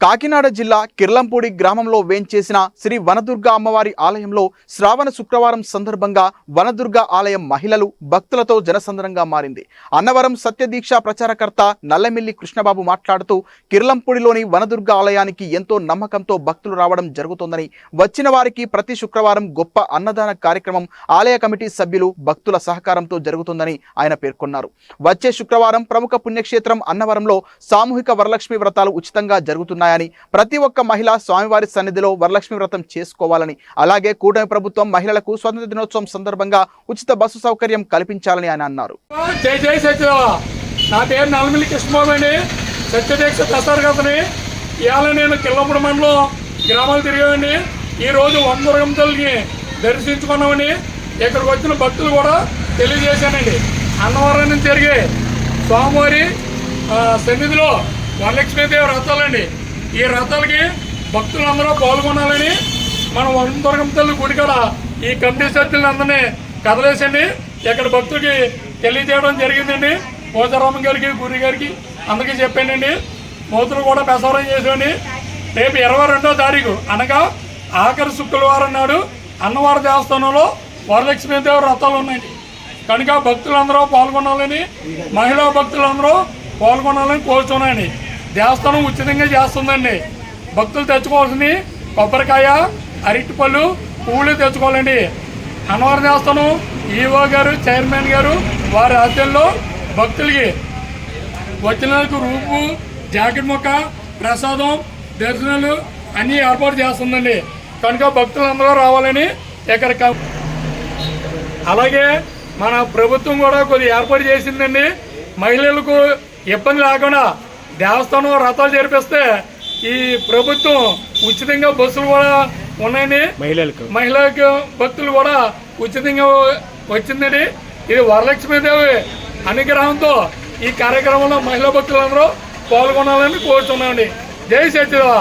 కాకినాడ జిల్లా కిర్లంపూడి గ్రామంలో వేంచేసిన శ్రీ వనదుర్గ అమ్మవారి ఆలయంలో శ్రావణ శుక్రవారం సందర్భంగా వనదుర్గ ఆలయం మహిళలు భక్తులతో జనసంద్రంగా మారింది. అన్నవరం సత్యదీక్ష ప్రచారకర్త నల్లమిల్లి కృష్ణబాబు మాట్లాడుతూ కిర్లంపూడిలోని వనదుర్గ ఆలయానికి ఎంతో నమ్మకంతో భక్తులు రావడం జరుగుతోందని వచ్చిన వారికి ప్రతి శుక్రవారం గొప్ప అన్నదాన కార్యక్రమం ఆలయ కమిటీ సభ్యులు భక్తుల సహకారంతో జరుగుతుందని ఆయన పేర్కొన్నారు. వచ్చే శుక్రవారం ప్రముఖ పుణ్యక్షేత్రం అన్నవరంలో సామూహిక వరలక్ష్మి వ్రతాలు ఉచితంగా జరుగుతున్నాయి ఉన్నాయని ప్రతి ఒక్క మహిళ స్వామివారి సన్నిధిలో వరలక్ష్మి వ్రతం చేసుకోవాలని అలాగే కూటమి ప్రభుత్వం మహిళలకు స్వతంత్ర దినోత్సవం సందర్భంగా ఉచిత బస్సు సౌకర్యం కల్పించాలని ఆయన అన్నారు. జై జై నా పేరు నల్లమిల్లి కృష్ణబాబు అండి. సత్యదీక్ష ప్రసారకతని ఇవాళ నేను కిల్లపుడు మండలం గ్రామాలు తిరిగామండి. ఈరోజు వందరగం తల్లిని దర్శించుకున్నామని ఇక్కడికి వచ్చిన భక్తులు కూడా తెలియజేశానండి. అన్నవరం నుంచి జరిగే స్వామివారి సన్నిధిలో వరలక్ష్మీదేవి వ్రతాలండి. ఈ రథాలకి భక్తులందరూ పాల్గొనాలని మనం వందరగం తల్లి గుడి కాడ ఈ కమిటీ సభ్యులందరినీ కదలేసండి. ఇక్కడ భక్తులకి తెలియజేయడం జరిగిందండి. పోచారామ గారికి గురి గారికి అందరికీ చెప్పానండి. మూతులు కూడా ప్రసారం చేసామండి రేపు ఇరవై రెండో తారీఖు అనగా ఆఖరి శుక్రవారం నాడు అన్నవారి దేవస్థానంలో వరలక్ష్మీదేవి రథాలు ఉన్నాయండి. కనుక భక్తులందరూ పాల్గొనాలని మహిళా భక్తులందరూ పాల్గొనాలని కోరుతున్నాయండి దేవస్థానం ఉచితంగా చేస్తుందండి. భక్తులు తెచ్చుకోవాల్సింది కొబ్బరికాయ అరటిపళ్ళు పువ్వులు తెచ్చుకోవాలండి. అన్నవరం దేవస్థానం ఈవో గారు చైర్మన్ గారు వారి ఆధ్వర్యంలో భక్తులకి వచ్చినందుకు రూపు జాకెట్ మొక్క ప్రసాదం దర్శనాలు అన్నీ ఏర్పాటు చేస్తుందండి. కనుక భక్తులందరూ రావాలని ఇక్కడ అలాగే మన ప్రభుత్వం కూడా కొద్దిగా ఏర్పాటు చేసిందండి. మహిళలకు ఇబ్బంది లేకుండా దేవస్థానం రథాలు జరిపిస్తే ఈ ప్రభుత్వం ఉచితంగా బస్సులు కూడా ఉన్నాయండి మహిళలకు. మహిళలకు భక్తులు కూడా ఉచితంగా వచ్చిందండి ఇది వరలక్ష్మీదేవి అనుగ్రహంతో ఈ కార్యక్రమంలో మహిళా భక్తులందరూ పాల్గొనాలని కోరుతున్నామండి జై సత్యదేవ